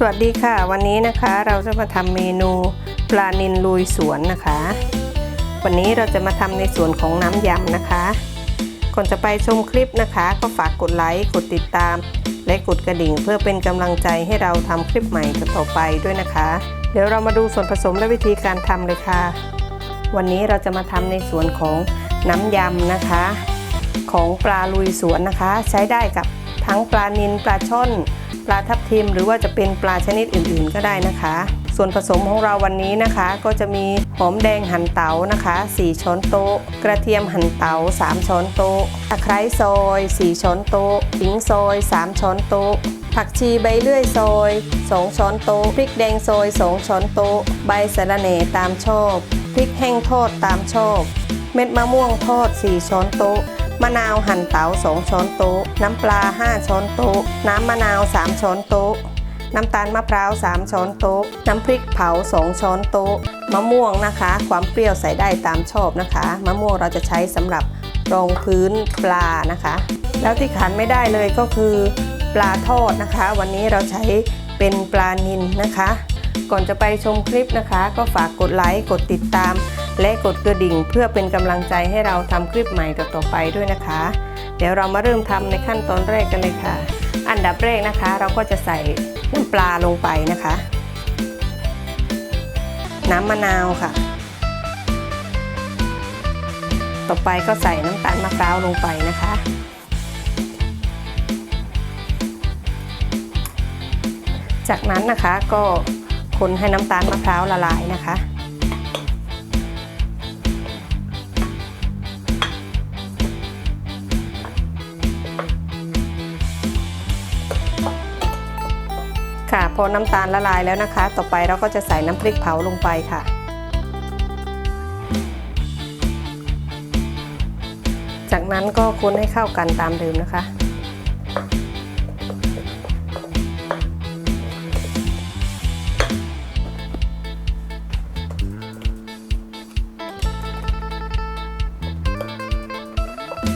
สวัสดีค่ะ วันนี้นะคะเราจะมาทำเมนูปลานิลลุยสวนนะคะ วันนี้เราจะมาทำในส่วนของน้ำยำนะคะ ก่อนจะไปชมคลิปนะคะ ก็ฝากกดไลค์กดติดตาม และกดกระดิ่งเพื่อเป็นกำลังใจให้เราทำคลิปใหม่ต่อไปด้วยนะคะ เดี๋ยวเรามาดูส่วนผสมและวิธีการทำเลยค่ะ วันนี้เราจะมาทำในส่วนของน้ำยำนะคะ ของปลาลุยสวนนะคะ ใช้ได้กับทั้งปลานิลปลาช่อน ปลาทับทิมหรือว่าจะเป็นปลาชนิดอื่นๆก็ได้นะคะ ส่วนผสมของเราวันนี้นะคะ ก็จะมีหอมแดงหั่นเต๋านะคะ 4 ช้อนโต๊ะ กระเทียมหั่นเต๋า3 ช้อนโต๊ะตะไคร้ซอย 4 ช้อนโต๊ะขิงซอย 3 ช้อนโต๊ะผักชีใบเลื่อยซอย 2 ช้อนโต๊ะ พริกแดงซอย 2 ช้อนโต๊ะ ใบสะระเหน่ตามชอบ พริกแห้งทอดตามชอบ เม็ดมะม่วงทอด 4 ช้อนโต๊ะ มะนาวหั่นเต๋า2 ช้อนโต๊ะ น้ำปลา 5 ช้อนโต๊ะ น้ำมะนาว 3 ช้อนโต๊ะ น้ำตาลมะพร้าว 3 ช้อนโต๊ะ น้ำพริกเผา 2 ช้อนโต๊ะ มะม่วงนะคะ ความเปรี้ยวใส่ได้ตามชอบนะคะ มะม่วงเราจะใช้สำหรับรองพื้นปลานะคะ แล้วที่ขาดไม่ได้เลยก็คือปลาทอดนะคะ วันนี้เราใช้เป็นปลานิลนะคะ ก่อนจะไปชมคลิปนะคะ ก็ฝากกดไลค์ กดติดตาม และกดกระดิ่งเพื่อเป็นกำลังใจให้เราทำคลิปใหม่ต่อๆไปด้วยนะคะ เดี๋ยวเรามาเริ่มทำในขั้นตอนแรกกันเลยค่ะ อันดับแรกนะคะ เราก็จะใส่น้ำปลาลงไปนะคะ น้ำมะนาวค่ะ ต่อไปก็ใส่น้ำตาลมะพร้าวลงไปนะคะจากนั้นนะคะก็คนให้น้ำตาลมะพร้าวละลายนะคะ พอน้ำตาลละลายแล้วนะคะ ต่อไปเราก็จะใส่น้ำพริกเผาลงไปค่ะ จากนั้นก็คนให้เข้ากันตามเดิมนะคะ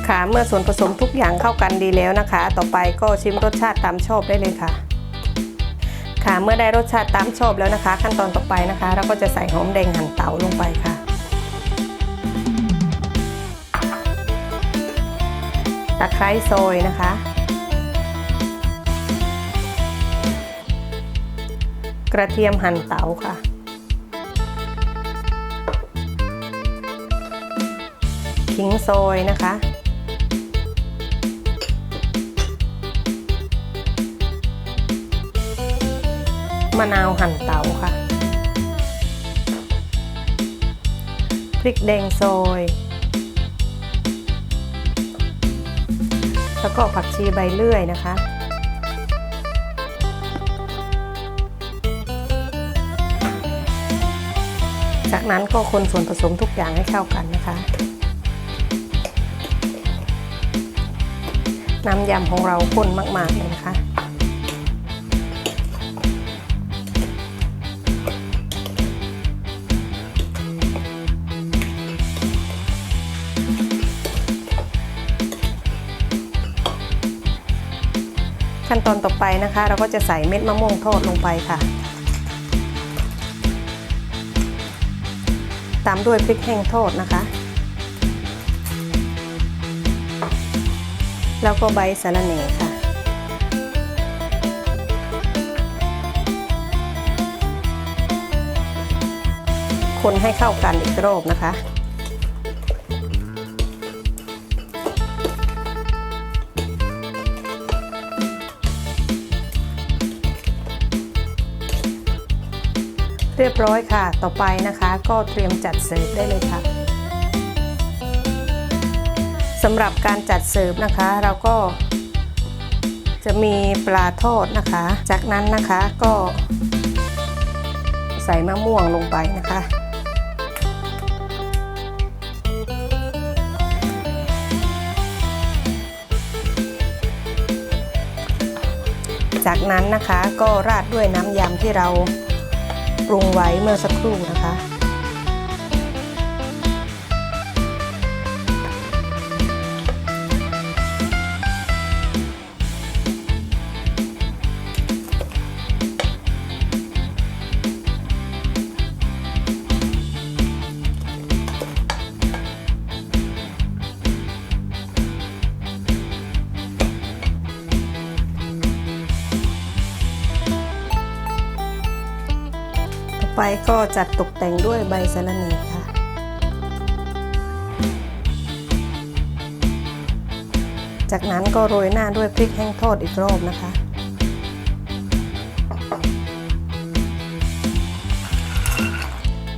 ค่ะเมื่อส่วนผสมทุกอย่างเข้ากันดีแล้วนะคะ ต่อไปก็ชิมรสชาติตามชอบได้เลยค่ะ ค่ะเมื่อได้รสชาติตามชอบแล้วนะคะ ขั้นตอนต่อไปนะคะ เราก็จะใส่หอมแดงหั่นเตาลงไปค่ะ ตะไคร้ซอยนะคะ กระเทียมหั่นเตาค่ะ ขิงซอยนะคะ มะนาวหั่นเตาค่ะ พริกแดงซอย แล้วก็ผักชีใบเลื่อยนะคะจากนั้นก็คนส่วนผสมทุกอย่างให้เข้ากันนะคะ น้ำยำของเราข้นมาก ๆ เลยนะคะ ขั้นตอนต่อไปนะคะ เราก็จะใส่เม็ดมะม่วงทอดลงไปค่ะ ตามด้วยพริกแห้งทอดนะคะ แล้วก็ใบสะระเหน่ค่ะ คนให้เข้ากันอีกรอบนะคะ รียบร้อยค่ะ ต่อไปนะคะก็เตรียมจัดเสิร์ฟได้เลยค่ะสำหรับการจัดเสิร์ฟนะคะ เราก็ จะมีปลาทอดนะคะ จากนั้นนะคะก็ ใส่มะม่วงลงไปนะคะจากนั้นนะคะก็ราดด้วยน้ำยำที่เรา ปรุงไว้เมื่อสักครู่นะคะ ไปก็จัดตกแต่งด้วยใบสะระแหน่ค่ะ จากนั้นก็โรยหน้าด้วยพริกแห้งทอดอีกรอบนะคะ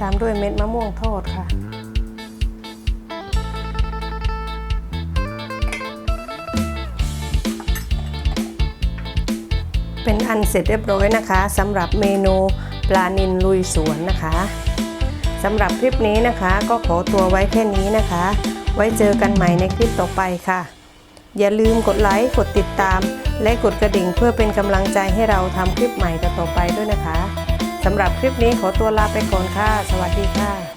ตามด้วยเม็ดมะม่วงทอดค่ะเป็นอันเสร็จเรียบร้อยนะคะสำหรับเมนู ปลานิลลุยสวนนะคะสำหรับคลิปนี้นะคะ ก็ขอตัวไว้แค่นี้นะคะ ไว้เจอกันใหม่ในคลิปต่อไปค่ะ อย่าลืมกดไลค์กดติดตาม และกดกระดิ่งเพื่อเป็นกำลังใจให้เราทำคลิปใหม่ต่อไปด้วยนะคะสำหรับคลิปนี้ขอตัวลาไปก่อนค่ะ สวัสดีค่ะ